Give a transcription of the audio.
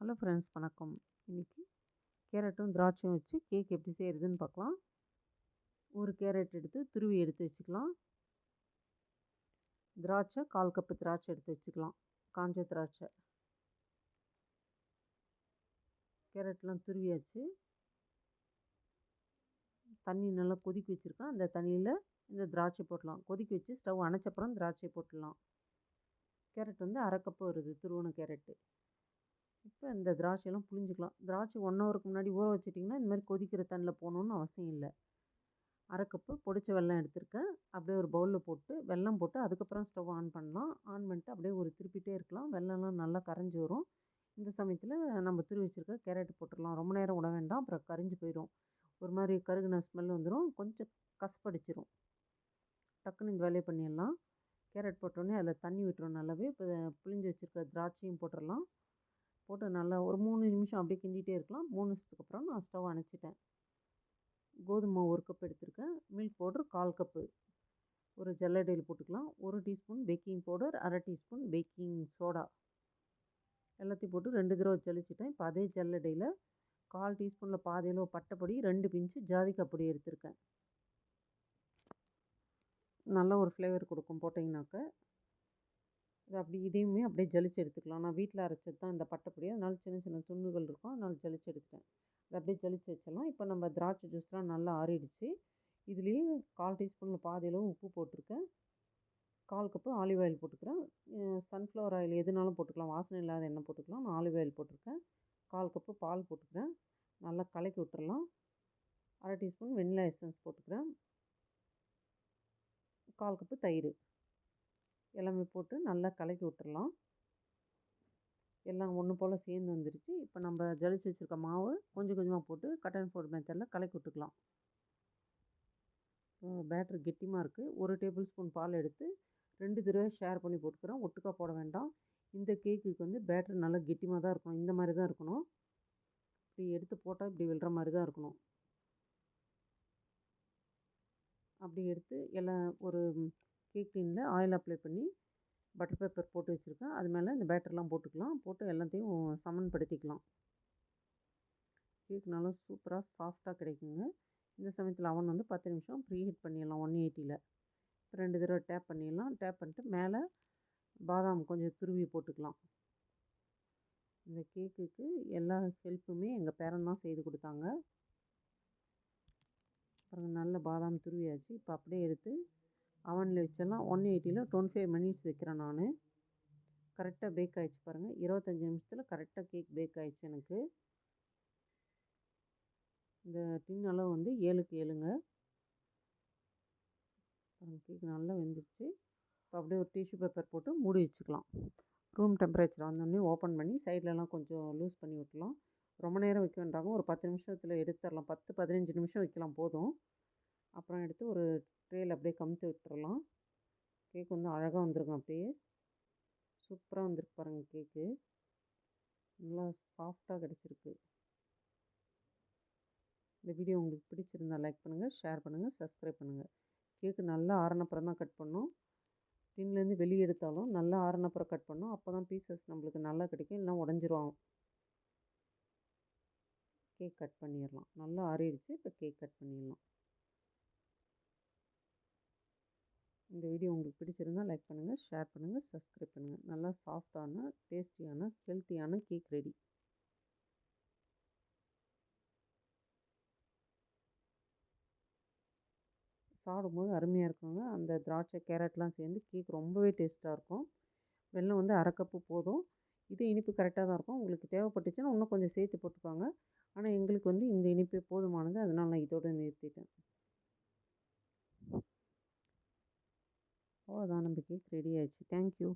Hello friends வணக்கம். இன்றைக்கி கேரட்டும் திராட்சையும் வச்சு கேக் எப்படி செய்கிறதுன்னு பார்க்கலாம். ஒரு கேரட் எடுத்து துருவி எடுத்து வச்சுக்கலாம். திராட்சை கால் கப்பு திராட்சை எடுத்து வச்சுக்கலாம். காஞ்ச திராட்சை. கேரட்லாம் துருவியாச்சு. தண்ணி நல்லா கொதிக்க வச்சுருக்கேன். அந்த தண்ணியில் இந்த திராட்சை போடலாம் கொதிக்க வச்சு ஸ்டவ் அணைச்சப்புறம் திராட்சை போட்டுடலாம் கேரட் வந்து அரை கப்பு வருது துருவன கேரட்டு. இப்போ இந்த திராட்சையெல்லாம் புழிஞ்சிக்கலாம். திராட்சை ஒன் ஹவருக்கு முன்னாடி ஊற வச்சிட்டிங்கன்னா இந்த மாதிரி கொதிக்கிற தண்ணியில் போகணுன்னு அவசியம் இல்லை. அரை கப்பு பொடிச்ச வெல்லம் எடுத்திருக்கேன். அப்படியே ஒரு பவுலில் போட்டு வெல்லம் போட்டு அதுக்கப்புறம் ஸ்டவ் ஆன் பண்ணலாம். ஆன் பண்ணிட்டு அப்படியே ஒரு திருப்பிட்டே இருக்கலாம். வெல்லம்லாம் நல்லா கரைஞ்சி வரும். இந்த சமயத்தில் நம்ம துருவி வச்சுருக்க கேரட் போட்டுடலாம். ரொம்ப நேரம் விட வேண்டாம். அப்புறம் கரைஞ்சி போயிடும் ஒரு மாதிரி கருகுன ஸ்மெல் வந்துடும் கொஞ்சம் கசப்படிச்சிரும். டக்குன்னு இந்த வேலையை பண்ணிடலாம். கேரட் போட்டோடனே அதில் தண்ணி விட்டுரும் நல்லாவே. இப்போ புளிஞ்சு வச்சுருக்க திராட்சையும் போட்டுடலாம். போட்டு நல்லா ஒரு மூணு நிமிஷம் அப்படியே கிண்டிகிட்டே இருக்கலாம். மூணு நிமிஷத்துக்கு அப்புறம் நான் ஸ்டவ் அணைச்சிட்டேன். கோதுமை ஒரு கப் எடுத்திருக்கேன். மில்க் பவுடர் கால் கப்பு ஒரு ஜல்லடையில் போட்டுக்கலாம். ஒரு டீஸ்பூன் பேக்கிங் பவுடர் அரை டீஸ்பூன் பேக்கிங் சோடா. எல்லாத்தையும் போட்டு ரெண்டு தடவை ஜலிச்சிட்டேன். இப்போ அதே ஜல்லடையில் கால் டீஸ்பூனில் பாதி அளவு பட்டைப்பொடி ரெண்டு பிஞ்சு ஜாதிக்காய் பொடி எடுத்திருக்கேன். நல்ல ஒரு ஃப்ளேவர் கொடுக்கும் போட்டிங்கனாக்க இது அப்படி இதையுமே அப்படியே ஜலிச்சு எடுத்துக்கலாம். நான் வீட்டில் அரைச்சது தான் இந்த பட்டைப்பொடி. அதனால் சின்ன சின்ன துண்டுகள் இருக்கும். அதனால் ஜலிச்சு எடுத்துட்டேன். அதை அப்படியே ஜலிச்சு வச்சிடலாம். இப்போ நம்ம திராட்சை ஜூஸ்லாம் நல்லா ஆறிடுச்சு. இதுலேயே கால் டீஸ்பூனில் பாதி உப்பு போட்டிருக்கேன். கால் கப்பு ஆலிவ் ஆயில் போட்டுக்கிறேன். சன்ஃப்ளவர் ஆயில் எதுனாலும் போட்டுக்கலாம். வாசனை இல்லாத எண்ணெய் போட்டுக்கலாம். நான் ஆலிவ் ஆயில் போட்டிருக்கேன். கால் கப்பு பால் போட்டுக்கிறேன். நல்லா கலக்கி விட்டுறலாம். அரை டீஸ்பூன் வெண்ணிலா எசன்ஸ் போட்டுக்கிறேன். கால் கப்பு தயிர். எல்லாமே போட்டு நல்லா கலக்கி விட்டுடலாம் எல்லாம் ஒன்று போல் சேர்ந்து வந்துருச்சு. இப்போ நம்ம ஜலிச்சு வச்சுருக்க மாவு கொஞ்சம் கொஞ்சமாக போட்டு கட் அண்ட் ஃபோர்ட் மெத்தடில் கலக்கி விட்டுக்கலாம். பேட்ரு கெட்டியமாக இருக்குது ஒரு டேபிள் ஸ்பூன் பால் எடுத்து ரெண்டு தடவை ஷேர் பண்ணி போட்டுக்கிறோம். ஒட்டுக்கா போட வேண்டாம். இந்த கேக்குக்கு வந்து பேட்ரு நல்லா கெட்டியமாக தான் இருக்கணும். இந்த மாதிரி தான் இருக்கணும். இப்படி எடுத்து போட்டால் இப்படி விழுற மாதிரி தான் இருக்கணும். அப்படி எடுத்து எல்லாம் ஒரு கேக் டின்னில் ஆயில் அப்ளை பண்ணி பட்டர் பேப்பர் போட்டு வச்சுருக்கேன். அது மேலே இந்த பேட்டர்லாம் போட்டுக்கலாம். போட்டு எல்லாத்தையும் சமன்படுத்திக்கலாம். கேக் நல்லா சூப்பராக சாஃப்டாக கிடைக்குங்க. இந்த சமயத்தில் அவன் வந்து பத்து நிமிஷம் ப்ரீ ஹீட் பண்ணிடலாம் ஒன் எயிட்டியில் இப்போ ரெண்டு தடவை டேப் பண்ணிடலாம். டேப் பண்ணிட்டு மேலே பாதாம் கொஞ்சம் துருவி போட்டுக்கலாம். இந்த கேக்குக்கு எல்லா ஹெல்ப்புமே எங்கள் பேரன் தான் செய்து கொடுத்தாங்க. அப்புறம் நல்ல பாதாம் துருவியாச்சு. இப்போ அப்படியே எடுத்து அவனில் வச்செல்லாம் ஒன் எயிட்டியில் டுவெண்ட்டி ஃபைவ் மினிட்ஸ் வைக்கிறேன் நான். கரெக்டாக பேக் ஆகிடுச்சு பாருங்கள் இருபத்தஞ்சி நிமிஷத்தில் கரெக்டாக கேக் பேக் ஆகிடுச்சு எனக்கு. இந்த டின் அளவு வந்து ஏழுக்கு ஏழுங்க. கேக் நல்லா வெந்துருச்சு. இப்போ அப்படியே ஒரு டிஷ்யூ பேப்பர் போட்டு மூடி வச்சுக்கலாம். ரூம் டெம்பரேச்சர் வந்தோடனே ஓப்பன் பண்ணி சைட்லலாம் கொஞ்சம் லூஸ் பண்ணி விட்டுலாம். ரொம்ப நேரம் வைக்க வேண்டாங்க. ஒரு பத்து நிமிஷத்தில் எடுத்துடலாம். பத்து பதினஞ்சு நிமிஷம் வைக்கலாம் போதும். அப்புறம் எடுத்து ஒரு ட்ரேயில் அப்படியே கமுத்து விட்டுறலாம். கேக் வந்து அழகாக வந்துருக்கும் அப்படியே. சூப்பராக வந்துருக்கு பாருங்கள் கேக்கு. நல்லா சாஃப்டாக கிடச்சிருக்கு. இந்த வீடியோ உங்களுக்கு பிடிச்சிருந்தால் லைக் பண்ணுங்கள் ஷேர் பண்ணுங்கள் சப்ஸ்கிரைப் பண்ணுங்கள் கேக்கு நல்லா ஆறினப்புறம் தான் கட் பண்ணோம். டின்லேருந்து வெளியே எடுத்தாலும் நல்லா ஆறினப்புறம் கட் பண்ணோம். அப்போ தான் பீசஸ் நம்மளுக்கு நல்லா கிடைக்கும். இல்லைனா உடஞ்சிரும். கேக் கட் பண்ணிடலாம். நல்லா ஆறிடுச்சு. இப்போ கேக் கட் பண்ணிடலாம். இந்த வீடியோ உங்களுக்கு பிடிச்சிருந்தால் லைக் பண்ணுங்கள் ஷேர் பண்ணுங்கள் சப்ஸ்கிரைப் பண்ணுங்கள் நல்லா சாஃப்டான டேஸ்டியான ஹெல்த்தியான கேக் ரெடி. சாப்பிடும்போது அருமையாக இருக்குங்க. அந்த திராட்சை கேரட்லாம் சேர்ந்து கேக் ரொம்பவே டேஸ்ட்டாக இருக்கும். வெள்ளம் வந்து அரை கப்பு போதும். இது இனிப்பு கரெக்டாக தான் இருக்கும். உங்களுக்கு தேவைப்பட்டுச்சுன்னா இன்னும் கொஞ்சம் சேர்த்து போட்டுக்கோங்க. ஆனால் எங்களுக்கு வந்து இந்த இனிப்பே போதுமானது. அதனால் நான் இதோடு நிறுத்திட்டேன். அவ்வளோதான் நம்ம கேக் ரெடி ஆயிடுச்சு தேங்க்யூ